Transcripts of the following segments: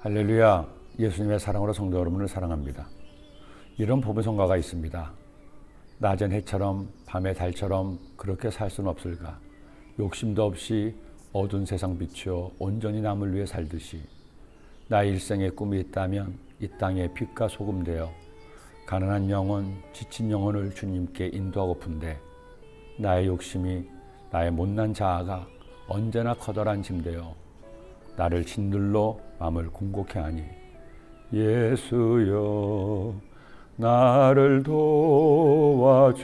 할렐루야. 예수님의 사랑으로 성도 여러분을 사랑합니다. 이런 보배성가가 있습니다. 낮엔 해처럼 밤의 달처럼 그렇게 살 수는 없을까? 욕심도 없이 어두운 세상 비추어 온전히 남을 위해 살듯이 나의 일생에 꿈이 있다면 이 땅에 빛과 소금 되어 가난한 영혼, 지친 영혼을 주님께 인도하고픈데 나의 욕심이 나의 못난 자아가 언제나 커다란 짐 되어 나를 짓눌러 마음을 공곡해 하니 예수여 나를 도와주소서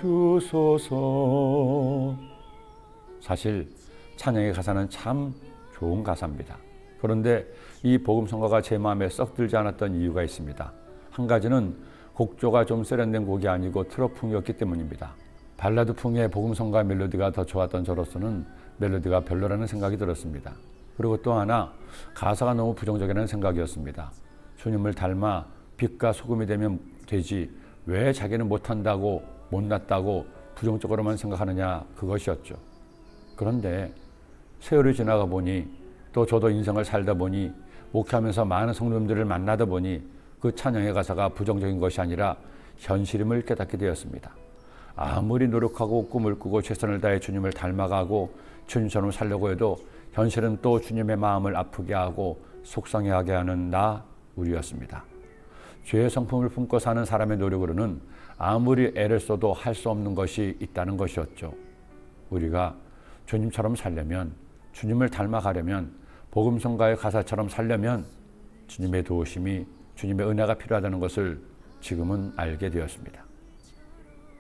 사실 찬양의 가사는 참 좋은 가사입니다. 그런데 이 복음 성가가 제 마음에 썩 들지 않았던 이유가 있습니다. 한 가지는 곡조가 좀 세련된 곡이 아니고 트로풍이었기 때문입니다. 발라드풍의 복음 성가 멜로디가 더 좋았던 저로서는 멜로디가 별로라는 생각이 들었습니다. 그리고 또 하나 가사가 너무 부정적이라는 생각이었습니다. 주님을 닮아 빛과 소금이 되면 되지 왜 자기는 못한다고 못났다고 부정적으로만 생각하느냐 그것이었죠. 그런데 세월이 지나가 보니 또 저도 인생을 살다 보니 목회하면서 많은 성도님들을 만나다 보니 그 찬양의 가사가 부정적인 것이 아니라 현실임을 깨닫게 되었습니다. 아무리 노력하고 꿈을 꾸고 최선을 다해 주님을 닮아가고 주님처럼 살려고 해도 현실은 또 주님의 마음을 아프게 하고 속상해하게 하는 나 우리였습니다. 죄의 성품을 품고 사는 사람의 노력으로는 아무리 애를 써도 할 수 없는 것이 있다는 것이었죠. 우리가 주님처럼 살려면 주님을 닮아가려면 복음성가의 가사처럼 살려면 주님의 도우심이 주님의 은혜가 필요하다는 것을 지금은 알게 되었습니다.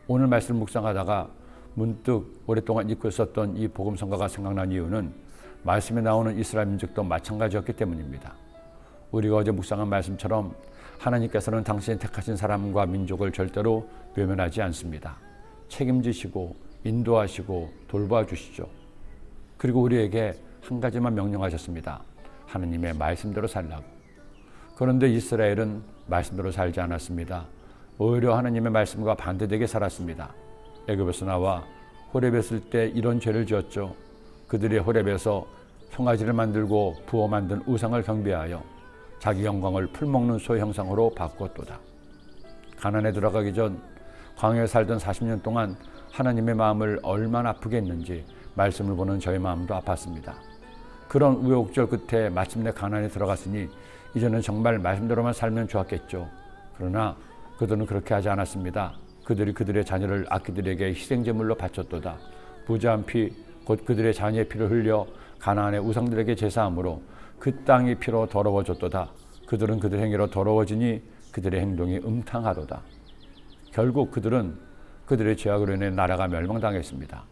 오늘 말씀 묵상하다가 문득 오랫동안 잊고 있었던 이 복음성가가 생각난 이유는 말씀에 나오는 이스라엘 민족도 마찬가지였기 때문입니다. 우리가 어제 묵상한 말씀처럼 하나님께서는 당신이 택하신 사람과 민족을 절대로 외면하지 않습니다. 책임지시고 인도하시고 돌봐주시죠. 그리고 우리에게 한 가지만 명령하셨습니다. 하느님의 말씀대로 살라고. 그런데 이스라엘은 말씀대로 살지 않았습니다. 오히려 하나님의 말씀과 반대되게 살았습니다. 애굽에서 나와 호렙에 있을 때 이런 죄를 지었죠. 그들이 호렙에서 송아지를 만들고 부어 만든 우상을 경배하여 자기 영광을 풀먹는 소 형상으로 바꿨도다. 가난에 들어가기 전 광야에 살던 40년 동안 하나님의 마음을 얼마나 아프게 했는지 말씀을 보는 저의 마음도 아팠습니다. 그런 우여곡절 끝에 마침내 가난에 들어갔으니 이제는 정말 말씀대로만 살면 좋았겠죠. 그러나 그들은 그렇게 하지 않았습니다. 그들이 그들의 자녀를 악기들에게 희생제물로 바쳤도다. 부자한 피, 곧 그들의 자녀의 피를 흘려 가나안의 우상들에게 제사함으로 그 땅이 피로 더러워졌도다. 그들은 그들 행위로 더러워지니 그들의 행동이 음탕하도다. 결국 그들은 그들의 죄악으로 인해 나라가 멸망당했습니다.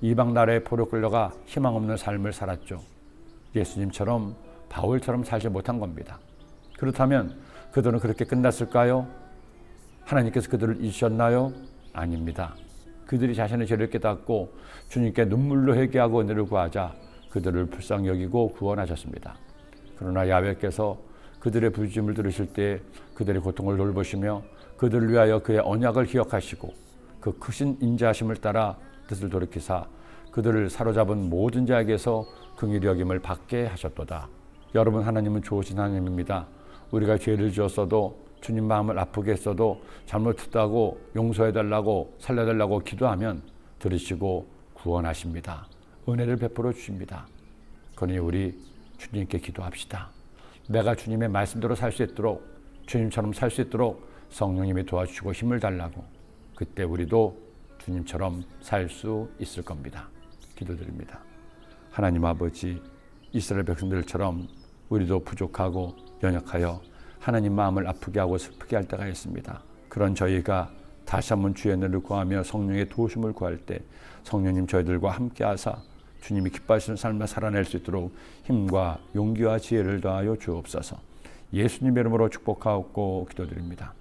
이방 나라의 포로 끌려가 희망 없는 삶을 살았죠. 예수님처럼 바울처럼 살지 못한 겁니다. 그렇다면 그들은 그렇게 끝났을까요? 하나님께서 그들을 잊으셨나요? 아닙니다. 그들이 자신의 죄를 깨닫고 주님께 눈물로 회개하고 은혜를 구하자 그들을 불쌍히 여기고 구원하셨습니다. 그러나 야훼께서 그들의 부르심을 들으실 때 그들의 고통을 돌보시며 그들을 위하여 그의 언약을 기억하시고 그 크신 인자하심을 따라 뜻을 돌이키사 그들을 사로잡은 모든 자에게서 긍휼히 여김을 받게 하셨도다. 여러분 하나님은 좋으신 하나님입니다. 우리가 죄를 지었어도 주님 마음을 아프게 했어도 잘못했다고 용서해달라고 살려달라고 기도하면 들으시고 구원하십니다. 은혜를 베풀어 주십니다. 그러니 우리 주님께 기도합시다. 내가 주님의 말씀대로 살 수 있도록 주님처럼 살 수 있도록 성령님이 도와주시고 힘을 달라고 그때 우리도 주님처럼 살 수 있을 겁니다. 기도드립니다. 하나님 아버지 이스라엘 백성들처럼 우리도 부족하고 연약하여 하나님 마음을 아프게 하고 슬프게 할 때가 있습니다. 그런 저희가 다시 한번 주의 은혜를 구하며 성령의 도우심을 구할 때 성령님 저희들과 함께 하사 주님이 기뻐하시는 삶을 살아낼 수 있도록 힘과 용기와 지혜를 더하여 주옵소서. 예수님의 이름으로 축복하옵고 기도드립니다.